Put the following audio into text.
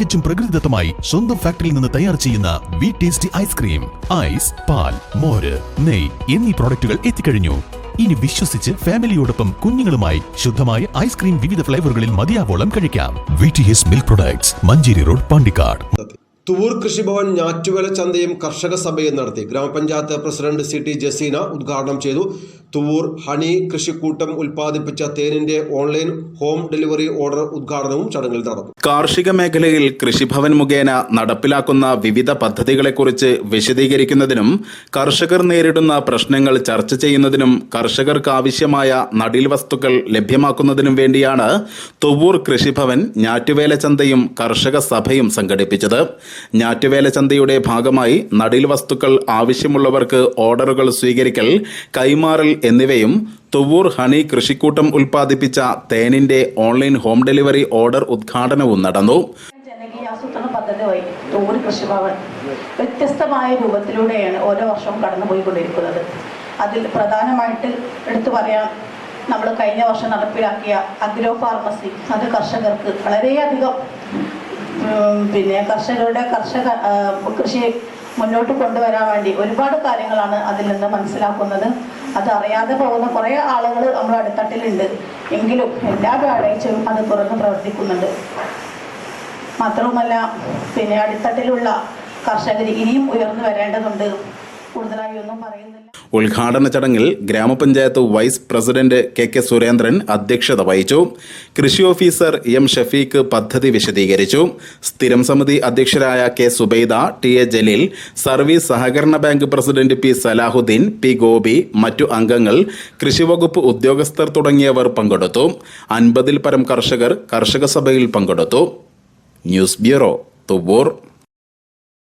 തികച്ചും പ്രകൃതിദത്തമായി സ്വന്തം ഫാക്ടറിയിൽ നിന്ന് തയ്യാർ ചെയ്യുന്ന വി ടേസ്റ്റി ഐസ്ക്രീം ഐസ് പാൽ മോര് നെയ് എന്നീ പ്രോഡക്റ്റുകൾ എത്തിക്കഴിഞ്ഞു. ഇനി വിശ്വസിച്ച് ഫാമിലിയോടൊപ്പം കുഞ്ഞുങ്ങളുമായി ശുദ്ധമായ ഐസ്ക്രീം വിവിധ ഫ്ലേവറുകളിൽ മതിയാവോളം കഴിക്കാം. V T S milk products Manjeri road Pandikkad. Thuvvur കൃഷിഭവൻ ഞാറ്റുവേല ചന്തയും കർഷക സഭയും നടത്തി ഗ്രാമപഞ്ചായത്ത് പ്രസിഡന്റ് സി ടി ജസീന ഉദ്ഘാടനം ചെയ്തു. തുവൂർ ഹണി കൃഷിക്കൂട്ടം ഉൽപ്പാദിപ്പിച്ച തേനിന്റെ ഓൺലൈൻ ഹോം ഡെലിവറി ഓർഡർ ഉദ്ഘാടനവും ചടങ്ങിൽ നടന്നു. കാർഷിക മേഖലയിൽ കൃഷിഭവൻ മുഖേന നടപ്പിലാക്കുന്ന വിവിധ പദ്ധതികളെക്കുറിച്ച് വിശദീകരിക്കുന്നതിനും കർഷകർ നേരിടുന്ന പ്രശ്നങ്ങൾ ചർച്ച ചെയ്യുന്നതിനും കർഷകർക്ക് ആവശ്യമായ നടീൽ വസ്തുക്കൾ ലഭ്യമാക്കുന്നതിനും വേണ്ടിയാണ് തുവൂർ കൃഷിഭവൻ ഞാറ്റുവേല ചന്തയും കർഷക സഭയും സംഘടിപ്പിച്ചത്. ഞാറ്റുവേല ചന്തയുടെ ഭാഗമായി നടീൽ വസ്തുക്കൾ ആവശ്യമുള്ളവർക്ക് ഓർഡറുകൾ സ്വീകരിക്കൽ കൈമാറൽ എന്നിവയും തുവൂർ ഹണി കൃഷിക്കൂട്ടം ഉൽപ്പാദിപ്പിച്ച തേനിന്റെ ഓൺലൈൻ ഹോം ഡെലിവറി ഓർഡർ ഉദ്ഘാടനവും നടന്നു. കൃഷിഭവൻ വ്യത്യസ്തമായ രൂപത്തിലൂടെയാണ് ഓരോ വർഷവും കടന്നുപോയിക്കൊണ്ടിരിക്കുന്നത്. അതിൽ പ്രധാനമായിട്ട് എടുത്തു പറയാം നമ്മൾ കഴിഞ്ഞ വർഷം നടപ്പിലാക്കിയ അഗ്രോ ഫാർമസി അത് കർഷകർക്ക് വളരെയധികം പിന്നെ കർഷകരുടെ കർഷക കൃഷി മുന്നോട്ട് കൊണ്ടുവരാൻ വേണ്ടി ഒരുപാട് കാര്യങ്ങളാണ് അതിൽ നിന്ന് മനസ്സിലാക്കുന്നത്. അത് അറിയാതെ പോകുന്ന കുറേ ആളുകൾ നമ്മുടെ അടുത്തട്ടിലുണ്ട്. എങ്കിലും എല്ലാ വ്യാഴാഴ്ചയും അത് തുറന്ന് പ്രവർത്തിക്കുന്നുണ്ട്. മാത്രവുമല്ല പിന്നെ അടിത്തട്ടിലുള്ള കർഷകർ ഇനിയും ഉയർന്നു വരേണ്ടതുണ്ട്. ഉദ്ഘാടന ചടങ്ങിൽ ഗ്രാമപഞ്ചായത്ത് vice president K K Surendran അധ്യക്ഷത വഹിച്ചു. കൃഷി ഓഫീസർ എം ഷഫീഖ് പദ്ധതി വിശദീകരിച്ചു. സ്ഥിരം സമിതി അധ്യക്ഷരായ K Subaida T A Jaleel service സഹകരണ bank president P Salahuddin P Gopi മറ്റു അംഗങ്ങൾ കൃഷിവകുപ്പ് ഉദ്യോഗസ്ഥർ തുടങ്ങിയവർ പങ്കെടുത്തു. അൻപതിൽ പരം കർഷകർ കർഷക സഭയിൽ പങ്കെടുത്തു. News bureau Thuvur